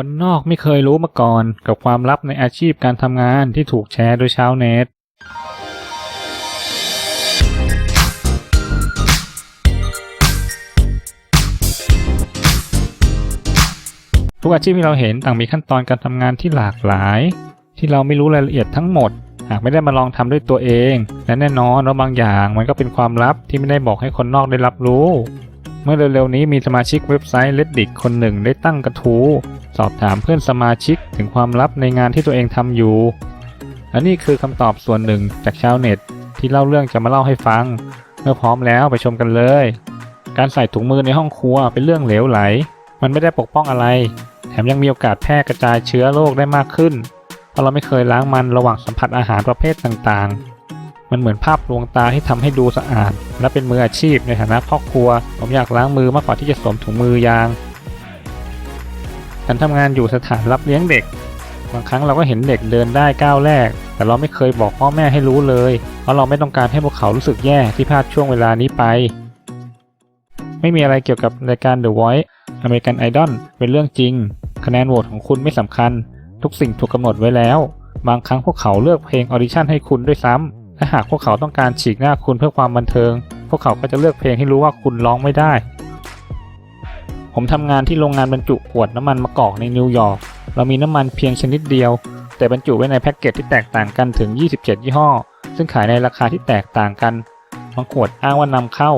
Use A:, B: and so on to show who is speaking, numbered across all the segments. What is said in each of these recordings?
A: คนนอกไม่เคยรู้มาก่อนกับความลับในอาชีพการทำงานที่ถูกแชร์โดยชาวเน็ตทุกอาชีพที่เราเห็นต่างมีขั้นตอนการทำงานที่หลากหลาย ที่เราไม่รู้รายละเอียดทั้งหมด หากไม่ได้มาลองทำด้วยตัวเอง และแน่นอนว่าบางอย่างมันก็เป็นความลับที่ไม่ได้บอกให้คนนอกได้รับรู้ มื่อเร็วๆนี้มีสมาชิกเว็บไซต์ Reddit คนหนึ่งได้ตั้งกระทู้สอบถามเพื่อนสมาชิกถึงความลับในงานที่ตัวเองทำอยู่ และนี่คือคำตอบส่วนหนึ่งจากชาวเน็ต ที่เล่าเรื่องจะมาเล่าให้ฟัง เมื่อพร้อมแล้วไปชมกันเลย การใส่ถุงมือในห้องครัวเป็นเรื่องเหลวไหล มันไม่ได้ปกป้องอะไร แถมยังมีโอกาสแพร่กระจายเชื้อโรคได้มากขึ้น เพราะเราไม่เคยล้างมันระหว่างสัมผัสอาหารประเภทต่างๆ มันเหมือนภาพลวงตาที่ทำให้ดูสะอาด และเป็นมืออาชีพในฐานะพ่อครัว ผมอยากล้างมือมากกว่าที่จะสวมถุงมือยาง ฉันทำงานอยู่สถานรับเลี้ยงเด็ก บางครั้งเราก็เห็นเด็กเดินได้ก้าวแรก แต่เราไม่เคยบอกพ่อแม่ให้รู้เลย เพราะเราไม่ต้องการให้พวกเขารู้สึกแย่ที่พลาดช่วงเวลานี้ไป ไม่มีอะไรเกี่ยวกับรายการ The Voice American Idol เป็นเรื่องจริง คะแนนโหวตของคุณไม่สำคัญ ทุกสิ่งถูกกำหนดไว้แล้ว บางครั้งพวกเขาเลือกเพลงออดิชั่นให้คุณด้วยซ้ำ และหากพวกเขาต้องการฉีกหน้าคุณเพื่อความบันเทิง พวกเขาก็จะเลือกเพลงให้รู้ว่าคุณร้องไม่ได้ ผมทำงานที่โรงงานบรรจุขวดน้ำมันมะกอกในนิวยอร์ก เรามีน้ำมันเพียงชนิดเดียว แต่บรรจุไว้ในแพ็กเกจที่แตกต่างกันถึง 27 ยี่ห้อ ซึ่งขายในราคาที่แตกต่างกัน บางขวดอ้างว่านำเข้า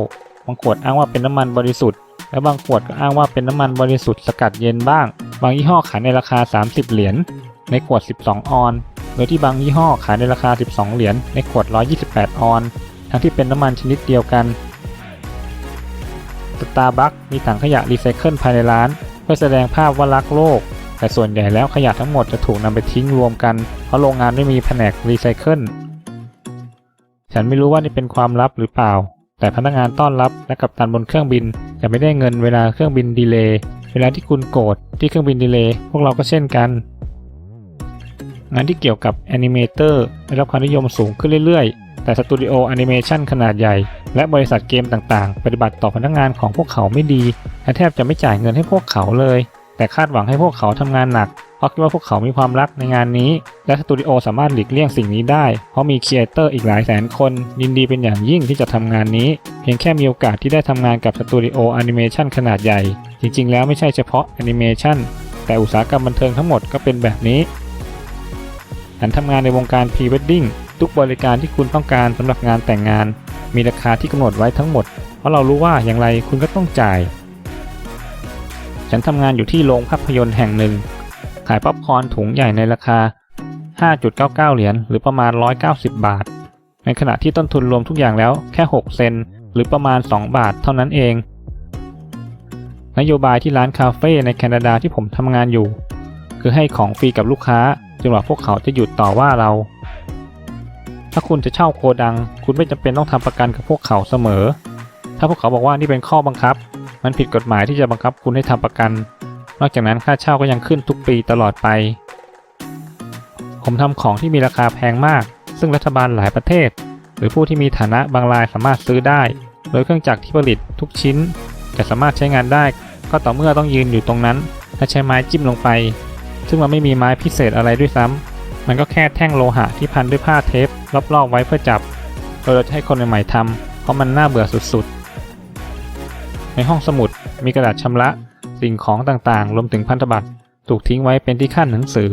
A: บางขวดอ้างว่าเป็นน้ำมันบริสุทธิ์ และบางขวดก็อ้างว่าเป็นน้ำมันบริสุทธิ์สกัดเย็นบ้าง บางยี่ห้อขายในราคา 30 เหรียญ ในขวด 12 ออน โดยที่บางยี่ห้อขายในราคา 12 เหรียญในขวด 128 ออน ทั้งที่เป็นน้ำมันชนิดเดียวกันสตาร์บัคมีถังขยะรีไซเคิลภายในร้าน เพื่อแสดงภาพว่ารักโลก แต่ส่วนใหญ่แล้วขยะทั้งหมดจะถูกนำไปทิ้งรวมกัน เพราะโรงงานไม่มีแผนกรีไซเคิล ฉันไม่รู้ว่านี่เป็นความลับหรือเปล่า แต่พนักงานต้อนรับและกัปตันบนเครื่องบินจะไม่ได้เงินเวลาเครื่องบินดีเลย์ เวลาที่คุณโกรธที่เครื่องบินดีเลย์พวกเราก็เช่นกัน งานที่เกี่ยวกับแอนิเมเตอร์ได้รับความนิยมสูงขึ้นเรื่อยๆ แต่สตูดิโอแอนิเมชันขนาดใหญ่ และบริษัทเกมต่างๆ ปฏิบัติต่อพนักงานของพวกเขาไม่ดีและแทบจะไม่จ่ายเงินให้พวกเขาเลย แต่คาดหวังให้พวกเขาทำงานหนักเพราะคิดว่าพวกเขามีความรักในงานนี้ และสตูดิโอสามารถหลีกเลี่ยงสิ่งนี้ได้ เพราะมีครีเอเตอร์อีกหลายแสนคน ยินดีเป็นอย่างยิ่งที่จะทำงานนี้ เพียงแค่มีโอกาสที่ได้ทำงานกับสตูดิโอแอนิเมชันขนาดใหญ่ จริงๆ แล้วไม่ใช่เฉพาะแอนิเมชันแต่อุตสาหกรรมบันเทิงทั้งหมดก็เป็นแบบนี้ ฉันทำงานในวงการพรีเวดดิ้งทุกบริการที่คุณต้องการสำหรับงานแต่งงาน มีราคาที่กำหนดไว้ทั้งหมด เพราะเรารู้ว่าอย่างไรคุณก็ต้องจ่าย ฉันทำงานอยู่ที่โรงภาพยนตร์แห่งหนึ่ง ขายป๊อปคอร์นถุงใหญ่ในราคา 5.99 เหรียญหรือประมาณ 190 บาท ในขณะที่ต้นทุนรวมทุกอย่างแล้วแค่ 6 เซนหรือประมาณ 2 บาทเท่านั้นเอง นโยบายที่ร้านคาเฟ่ในแคนาดาที่ผมทำงานอยู่ คือให้ของฟรีกับลูกค้า จนกว่าพวกเขาจะหยุดต่อว่าเรา ถ้าคุณจะเช่าโกดัง คุณไม่จำเป็นต้องทำประกันกับพวกเขาเสมอ ถ้าพวกเขาบอกว่านี่เป็นข้อบังคับ มันผิดกฎหมายที่จะบังคับคุณให้ทำประกัน นอกจากนั้นค่าเช่าก็ยังขึ้นทุกปีตลอดไป ผมทำของที่มีราคาแพงมาก ซึ่งรัฐบาลหลายประเทศ หรือผู้ที่มีฐานะบางรายสามารถซื้อได้ โดยเครื่องจักรที่ผลิตทุกชิ้นจะสามารถใช้งานได้ ก็ต่อเมื่อต้องยืนอยู่ตรงนั้น และใช้ไม้จิ้มลงไป ซึ่งมันไม่มีไม้พิเศษอะไรด้วยซ้ำมันก็แค่แท่งโลหะที่พันด้วยผ้าเทปรอบๆไว้เพื่อจับโดยเราจะให้คนใหม่ๆทำเพราะมันน่าเบื่อสุดๆ ในห้องสมุดมีกระดาษชำระ สิ่งของต่างๆ รวมถึงพันธบัตรถูกทิ้งไว้เป็นที่ขั้นหนังสือ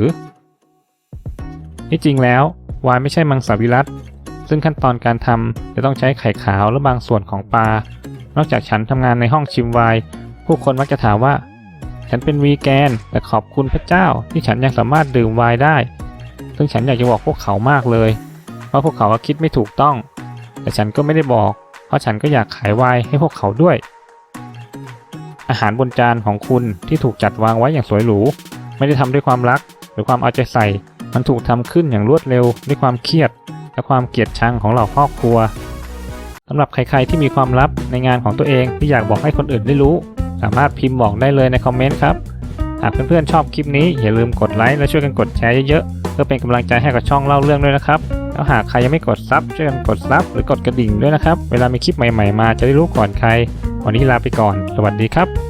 A: ที่จริงแล้ววายไม่ใช่มังสวิรัตซึ่งขั้นตอนการทำจะต้องใช้ไข่ขาวและบางส่วนของปลา นอกจากฉันทำงานในห้องชิมวน์ผู้คนมักจะถามว่า ฉันเป็นวีแกน แต่ขอบคุณพระเจ้าที่ฉันยังสามารถดื่มไวน์ได้ ซึ่งฉันอยากจะบอกพวกเขามากเลยว่าพวกเขาคิดไม่ถูกต้อง แต่ฉันก็ไม่ได้บอก เพราะฉันก็อยากขายไวน์ให้พวกเขาด้วย อาหารบนจานของคุณที่ถูกจัดวางไว้อย่างสวยหรู ไม่ได้ทำด้วยความรัก หรือความเอาใจใส่ มันถูกทำขึ้นอย่างรวดเร็วด้วยความเครียด และความเกลียดชังของเหล่าครอบครัวสำหรับใครๆที่มีความลับในงานของตัวเองที่อยากบอกให้คนอื่นได้รู้ สามารถพิมพ์บอกได้เลยในคอมเมนต์ครับ หากเพื่อนๆชอบคลิปนี้อย่าลืมกดไลค์และช่วยกันกดแชร์เยอะๆ เพื่อเป็นกำลังใจให้กับช่องเล่าเรื่องด้วยนะครับ แล้วหากใครยังไม่กดซับช่วยกันกดซับหรือกดกระดิ่งด้วยนะครับ เวลามีคลิปใหม่ๆมาจะได้รู้ก่อนใคร วันนี้ลาไปก่อน สวัสดีครับ